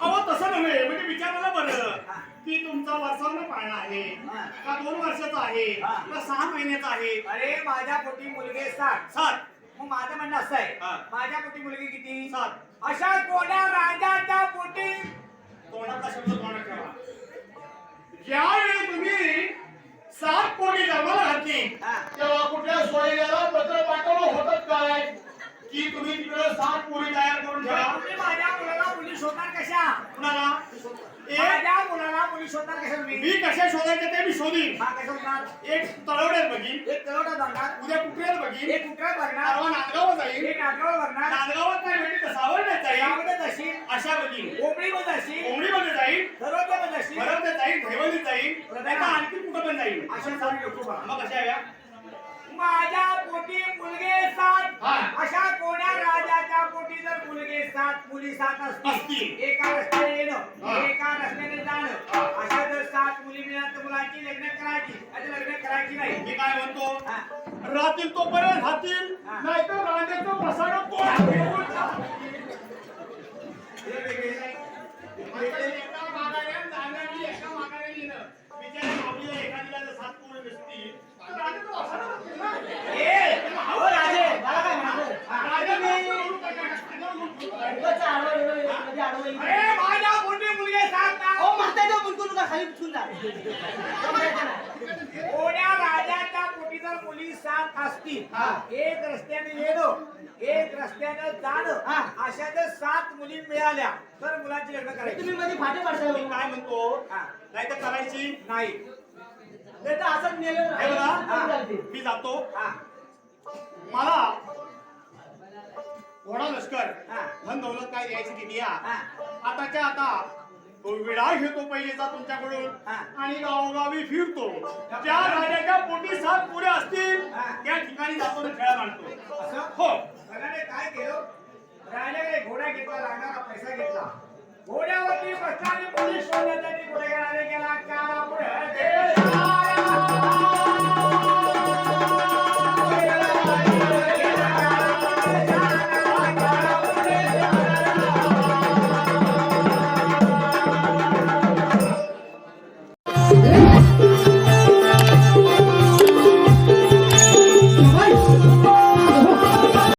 अहो तसं नव्हे. म्हणजे विचारायला बरं. की तुमचा वर्षावर पाळणा आहे. का दोन वर्षाचा आहे? का सहा महिन्याचा आहे? अरे माझ्या पोटी मुलगे सात सात मग माझं म्हणणं असं आहे. माझ्या पोटी मुलगी किती? सात अशा कोण्या राजाच्या पोटी? तोंडाचा शब्द तोंडात ठेवा. ज्यावेळी तुम्ही सात पोटी जन्माला घातली तेव्हा कुठल्या सोयऱ्याला पत्र पाठवलं होतच काय? की तुम्ही तिकडे सात शोधणार कशा मी? तुम्ही कशा शोधायचे ते मी शोधीन. हा होणार एक तळवड्यात बघीन एक करोडा बघणार उद्या कुठल्यात बघीन एक कुठला बघणार परवा नांदगावात जाईल एक नाटकावर बघणार नांदगावात नाही भेटली तर सावरण्यात जाईल यामध्ये तशी अशा बघीन कोंबडीमध्ये अशी कोंबडीमध्ये जाईल दरवाजामध्ये अशी परत जाईल धैवलीत जाईल नाही तर आणखी कुठं पण जाईल अशा बघा मग कशा हव्या माझ्या पोटी मुलगे सात हा. अशा कोण्या राजाच्या पोटी जर मुलगे सात मुली सात असतील. एका रस्त्याने. येणं एका रस्त्याने जाणं. अशा जर सात मुली मिळाल्या तर मुलांची लग्न करायची. आणि लग्न करायची नाही. मी काय म्हणतो. राहतील तोपर्यंत राहतील हा. नाहीतर राजाचं प्रसारण कोण हे वेगळे. एका मागाऱ्यानं जाणारी एका मागाऱ्याने येणं. बिचाऱ्या माऊलीला एखादीला जर सात पोरं नसतील, तर राजाचं प्रसारण होतील ना. ए, अहो राजे, मला काय म्हणायचं? राजाचं प्रसारण काय? उगाच आडवं एवढं कधी आडवं येईल. अरे माझ्या पोटी मुलगे सात ना अहो, म्हातारीचं मुलगं तुला खाली? कोण्या राजाच्या पोटी जर मुली सात असतील. एक रस्त्याने येणं एक रस्त्याने जाणं. अशा जर सात मुली मिळाल्या तर मुलांची लग्न करायची तुम्ही मध्ये फाटे मी हो. काय म्हणतो. नाही तर करायची नाही नाही तर असंच नेलं. मी जातो हा. मला घोडा लष्कर हा. धन दौलत काय द्यायची हा. आताच्या आता तो विडा घेतो पहिलेचा तुमच्याकडून. आणि गावोगावी फिरतो. त्या राजाच्या पोटी सात पुढे असतील. त्या ठिकाणी जातो खेळा मांडतो असं? हो. सगळ्याने काय केलं? राजाने घोडा घेतला लागणारा पैसा घेतला. घोड्यावरती आणि पोलीस शोधण्यासाठी घोडे घेणारे गेला का पुढे